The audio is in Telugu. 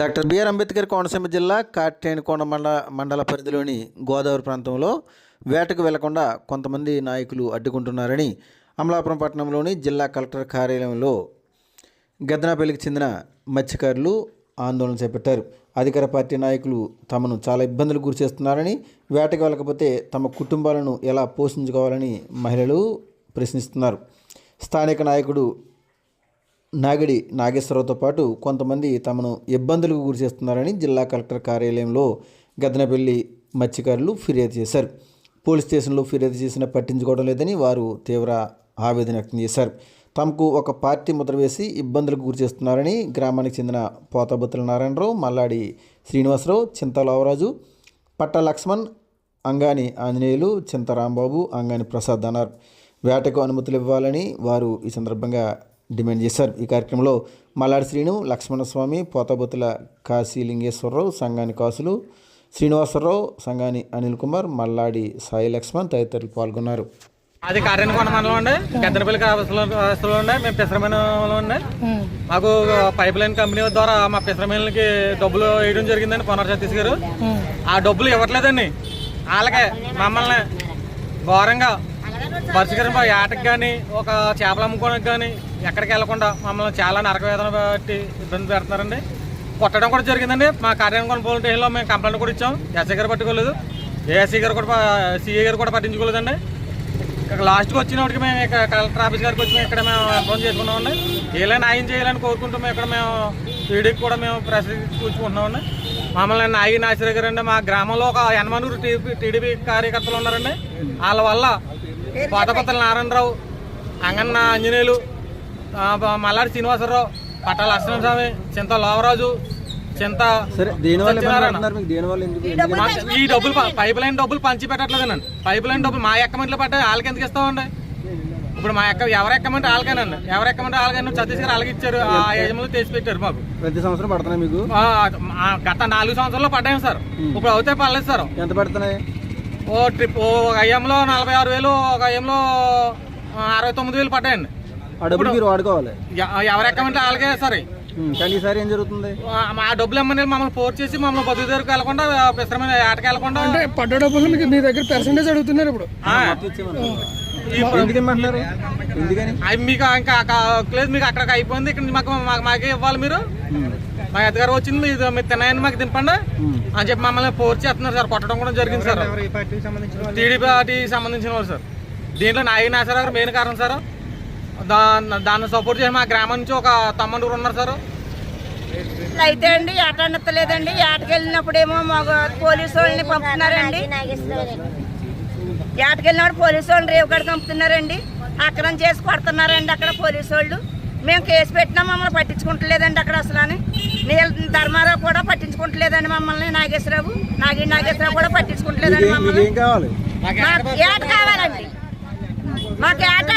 డాక్టర్ బిఆర్ అంబేద్కర్ కోనసీమ జిల్లా కాట్రేనికోన మండ మండల పరిధిలోని గోదావరి ప్రాంతంలో వేటకు వెళ్ళకుండా కొంతమంది నాయకులు అడ్డుకుంటున్నారని అమలాపురం పట్టణంలోని జిల్లా కలెక్టర్ కార్యాలయంలో గద్దనపల్లికి చెందిన మత్స్యకారులు ఆందోళన చేపట్టారు. అధికార పార్టీ నాయకులు తమను చాలా ఇబ్బందులు గురిచేస్తున్నారని వేటకు వెళ్ళకపోతే తమ కుటుంబాలను ఎలా పోషించుకోవాలని మహిళలు ప్రశ్నిస్తున్నారు. స్థానిక నాయకుడు నాగిడి నాగేశ్వరరావుతో పాటు కొంతమంది తమను ఇబ్బందులకు గురిచేస్తున్నారని జిల్లా కలెక్టర్ కార్యాలయంలో గదనపల్లి మత్స్యకారులు ఫిర్యాదు చేశారు. పోలీస్ స్టేషన్లో ఫిర్యాదు చేసినా పట్టించుకోవడం లేదని వారు తీవ్ర ఆవేదన వ్యక్తం చేశారు. తమకు ఒక పార్టీ ముద్ర వేసి ఇబ్బందులకు గురిచేస్తున్నారని గ్రామానికి చెందిన పోతాబత్తుల నారాయణరావు మల్లాడి శ్రీనివాసరావు చింతలావరాజు పట్ట లక్ష్మణ్ అంగాని ఆంజనేయులు చింత రాంబాబు అంగాని ప్రసాద్ అన్నారు. వేటకు అనుమతులు ఇవ్వాలని వారు ఈ సందర్భంగా డిమాండ్ చేశారు. ఈ కార్యక్రమంలో మల్లాడి శ్రీను లక్ష్మణస్వామి పోతబొత్తుల కాశీలింగేశ్వరరావు సంఘాని కాసులు శ్రీనివాసరావు సంగాని అనిల్ కుమార్ మల్లాడి సాయి లక్ష్మణ్ తదితరులు పాల్గొన్నారు. అది కార్యాలకొండ మండలం అండి. గద్దనపల్లి వ్యవస్థలో ఉండే మేము పిసరమైనలో ఉండే మాకు పైప్ లైన్ కంపెనీ ద్వారా మా పిసరమేనలకి డబ్బులు వేయడం జరిగిందండి పొన్నర సతీష్ గారు. ఆ డబ్బులు ఇవ్వట్లేదండి. వాళ్ళకే మమ్మల్ని ఘోరంగా పరిష్కరింప ఏటకి కానీ ఒక చేపలు అమ్ముకోవడానికి కానీ ఎక్కడికి వెళ్ళకుండా మమ్మల్ని చాలా నరకవేదన బట్టి ఇబ్బంది పెడుతున్నారండి. కొట్టడం కూడా జరిగిందండి. మా కార్యాలయం పోలీస్ స్టేషన్లో మేము కంప్లైంట్ కూడా ఇచ్చాం. ఎస్ఐ గారు పట్టుకోలేదు. ఏఎస్సీ గారు కూడా సిఏ గారు కూడా పట్టించుకోలేదండి. ఇక్కడ లాస్ట్కి వచ్చినప్పటికి మేము ఇక్కడ కలెక్టర్ ఆఫీస్ గారికి వచ్చి ఇక్కడ మేము ఫోన్ చేసుకున్నామండి. ఏలా న్యాయం చేయాలని కోరుకుంటూ మేము ఇక్కడ మేము టీడీకి కూడా మేము ప్రెస్ కూర్చుకుంటున్నామండి మమ్మల్ని నాగి నాసిరే గారు అండి మా గ్రామంలో ఒక ఎనమనూరు టీడీపీ టీడీపీ కార్యకర్తలు ఉన్నారండి. వాళ్ళ వల్ల పోతపత్తల నారాయణరావు అంగన్న ఆంజనేయులు మల్లాడి శ్రీనివాసరావు పట్టాల అష్టస్వామి చింత లోవరాజు చింత ఈ డబ్బులు పైప్ లైన్ డబ్బులు పంచి పెట్టట్లేదండి పైప్ లైన్ డబ్బులు మా అకౌంట్లో పడ్డాయి వాళ్ళకి ఎందుకు ఇస్తామండి? ఇప్పుడు మా ఎక్క ఎవరు ఎక్కమంటే వాళ్ళకేనండి. ఎవరు ఎక్కమంటే వాళ్ళకైనా గారు వాళ్ళకి ఇచ్చారు ఆ యజమానులు తెచ్చి పెట్టారు మాకు. ప్రతి సంవత్సరం పడుతున్నాయి మీకు? గత నాలుగు సంవత్సరాల్లో పడ్డాయి సార్. ఇప్పుడు అవుతే పర్లేదు సార్. ఎంత పడుతున్నాయి? ఓ ట్రిప్ ఓ ఒక అయ్యంలో నలభై ఆరు వేలు ఒక అయ్యంలో అరవై తొమ్మిది వేలు పడ్డాయండి. ఆ డబ్బులు మీరు వాడుకోవాలి. ఎ- ఎవరు ఎక్కమంటే వాళ్ళకే సరే. కానీ ఈసారి ఏం జరుగుతుంది? మా డబ్బులు ఇమ్మని మమ్మల్ని ఫోర్స్ చేసి మమ్మల్ని బతుకు దగ్గరకు వెళ్ళకుండా పిసరమైన ఆటకి వెళ్ళకుండా అంటే పడ్డ డబ్బులు మీకు మీ దగ్గర పర్సెంటేజ్ అడుగుతున్నారు ఇప్పుడు. ఎందుకని? అవి మీకు ఇంకా లేదు మీకు అక్కడికి అయిపోయింది ఇక్కడ మాకు మాకు- మాకే ఇవ్వాలి మీరు. మా అత్తగారు వచ్చింది మీరు మీరు తిన్నాయని మాకు దింపండి. అని చెప్పి మమ్మల్ని ఫోర్స్ చేస్తున్నారు సార్ కొట్టడం కూడా జరిగింది సార్. టీడీపీ పార్టీకి సంబంధించిన వాళ్ళు సార్. దీంట్లో నాయి నాసరావు గారు మెయిన్ కారణం సార్. దా- దాన్ని సపోర్ట్ చేసి మా గ్రామం నుంచి ఒక తమ్మండూరు ఉన్నారు సార్. అయితే అండి ఆట అనత్తలేదండి ఆటకి వెళ్ళినప్పుడేమో మగ పోలీసు వాళ్ళని పంపుతున్నారండి. వెళ్ళినప్పుడు పోలీసు వాళ్ళని రేవు కడ పంపుతున్నారండి అక్రమం చేసి కొడుతున్నారండి అక్కడ పోలీసు వాళ్ళు. మేము కేసు పెట్టినా మమ్మల్ని పట్టించుకుంటలేదండి అక్కడ అసలు అని నీళ్ళ ధర్మారావు కూడా పట్టించుకుంటలేదండి మమ్మల్ని నాగేశ్వరరావు. నాగి నాగేశ్వరరావు కూడా పట్టించుకుంటలేదండి మమ్మల్ని. మాకు ఏట కావాలండి. మాకు ఏట